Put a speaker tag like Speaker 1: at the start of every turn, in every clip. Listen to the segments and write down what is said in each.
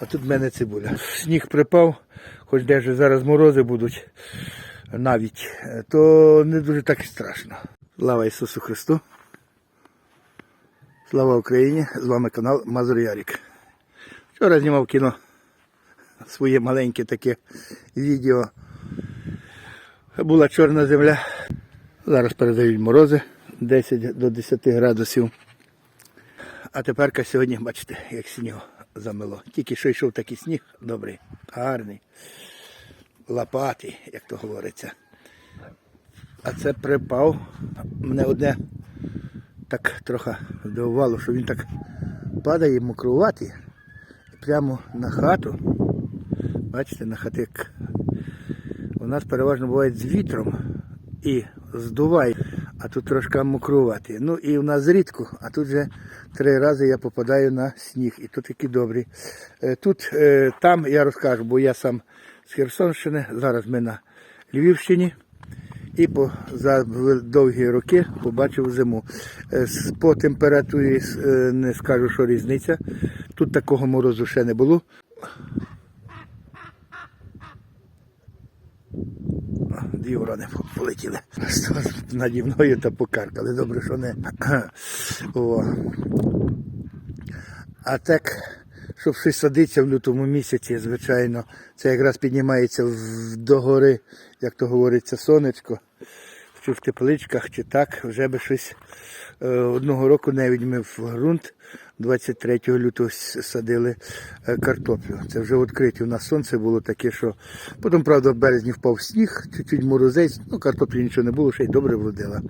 Speaker 1: А тут в мене цибуля. Сніг припав, хоч де ж зараз морози будуть навіть, е, то не дуже так і страшно. Слава Ісусу Христу! Слава Україні! З вами канал Мазур Ярік. Вчора знімав кіно своє маленьке таке відео. Була чорна земля. Зараз передають морози 10 до 10 градусів. А тепер сьогодні, бачите, як сніг замело. Тільки що йшов такий сніг, добрий, гарний, лопатий, як то говориться. А це припав. Мене одне так трохи здивувало, що він так падає мокруватий прямо на хату. Бачите, на хатик. У нас переважно буває з вітром і здуває, а тут трошки мокрувати. Ну і у нас рідко, а тут вже три рази я попадаю на сніг, і тут такі добрі. Е, Тут, е, там я розкажу, бо я сам з Херсонщини, зараз ми на Львівщині. І по, за довгі роки побачив зиму. Е, По температурі не скажу, що різниця. Тут такого морозу ще не було. Дві ворони полетіли. Наді мною та покаркали. Добре, що не. О. А так, щоб щось садиться в лютому місяці, звичайно, це якраз піднімається в- до як то говориться, сонечко. Чи в тепличках, чи так, вже би щось е, одного року навіть ми в ґрунт 23 лютого садили е, картоплю. Це вже відкриті. У нас сонце було таке, що потім, правда, в березні впав сніг, чуть-чуть морозець, ну картоплі нічого не було, ще й добре вродила.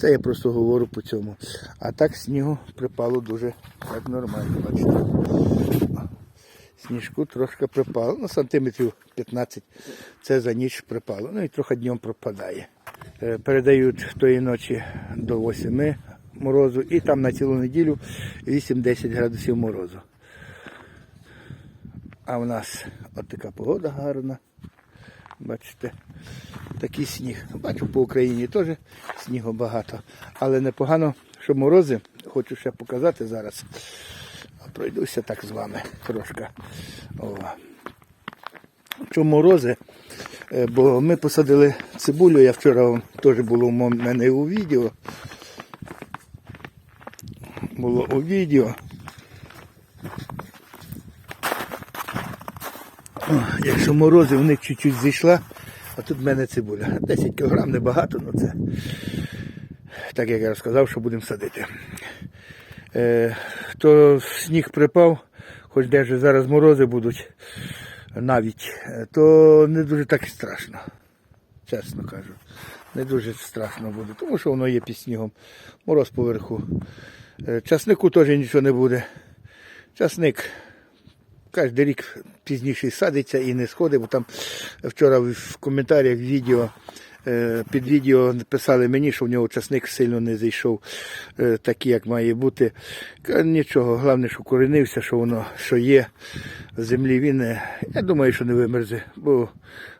Speaker 1: Це я просто говорю по цьому. А так снігу припало дуже так нормально, бачите. Сніжку трошки припало, ну сантиметрів 15 це за ніч припало. Ну і трохи днем пропадає. Е, Передають тої ночі до 8 морозу і там на цілу неділю 8-10 градусів морозу. А в нас от така погода гарна. Бачите, такий сніг. Бачу, по Україні теж снігу багато. Але непогано, що морози, хочу ще показати зараз. Пройдуся так з вами трошки. О. Чому морози? Е, Бо ми посадили цибулю, я вчора теж було в мене у відео. Було у відео. О, Якщо морози, в них чуть-чуть зійшла, а тут в мене цибуля. 10 кг небагато, але це так як я розказав, що будемо садити. Е, то сніг припав, хоч де зараз морози будуть навіть, е, то не дуже так і страшно. Чесно кажу. Не дуже страшно буде, тому що воно є під снігом. Мороз поверху. Е, Часнику теж нічого не буде. Часник кожен рік пізніше садиться і не сходить, бо там вчора в коментарях відео. Е, Під відео писали мені, що в нього часник сильно не зайшов, е, такий, як має бути. Нічого, головне, що коренився, що воно що є в землі. Він, е, я думаю, що не вимерзе, бо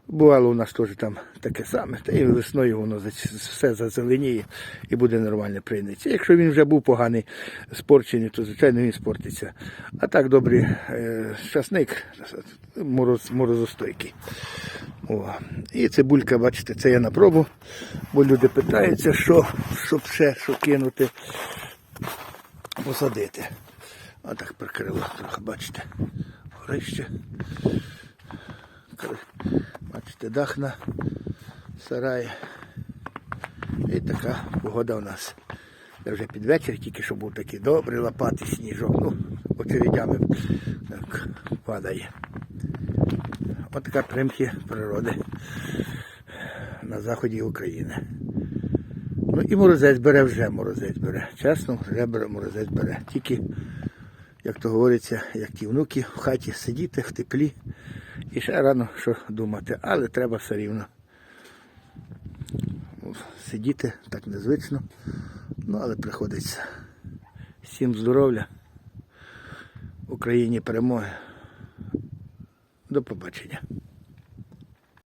Speaker 1: бувало у нас теж там таке саме. Та і весною воно все зазеленіє і буде нормально прийняться. Якщо він вже був поганий спорчений, то звичайно він спортиться. А так добрий часник, мороз, морозостойкий. О. І цибулька, бачите, це я на пробу, бо люди питаються, що, щоб ще що кинути, посадити. Отак прикрило трохи, бачите, горище. Бачите, дах на сараї. І така погода у нас. Це вже під вечір, тільки що був такий добрий лопатий сніжок. Ну, очередями так, падає. Ось така примхи природи на заході України. Ну і морозець бере вже морозець бере. Чесно, вже бере морозець бере. Тільки, як то говориться, як ті внуки в хаті сидіти в теплі. І ще рано що думати, але треба все рівно. Сидіти так незвично. Ну, але приходиться. Всім здоров'я. Україні перемоги. До побачення.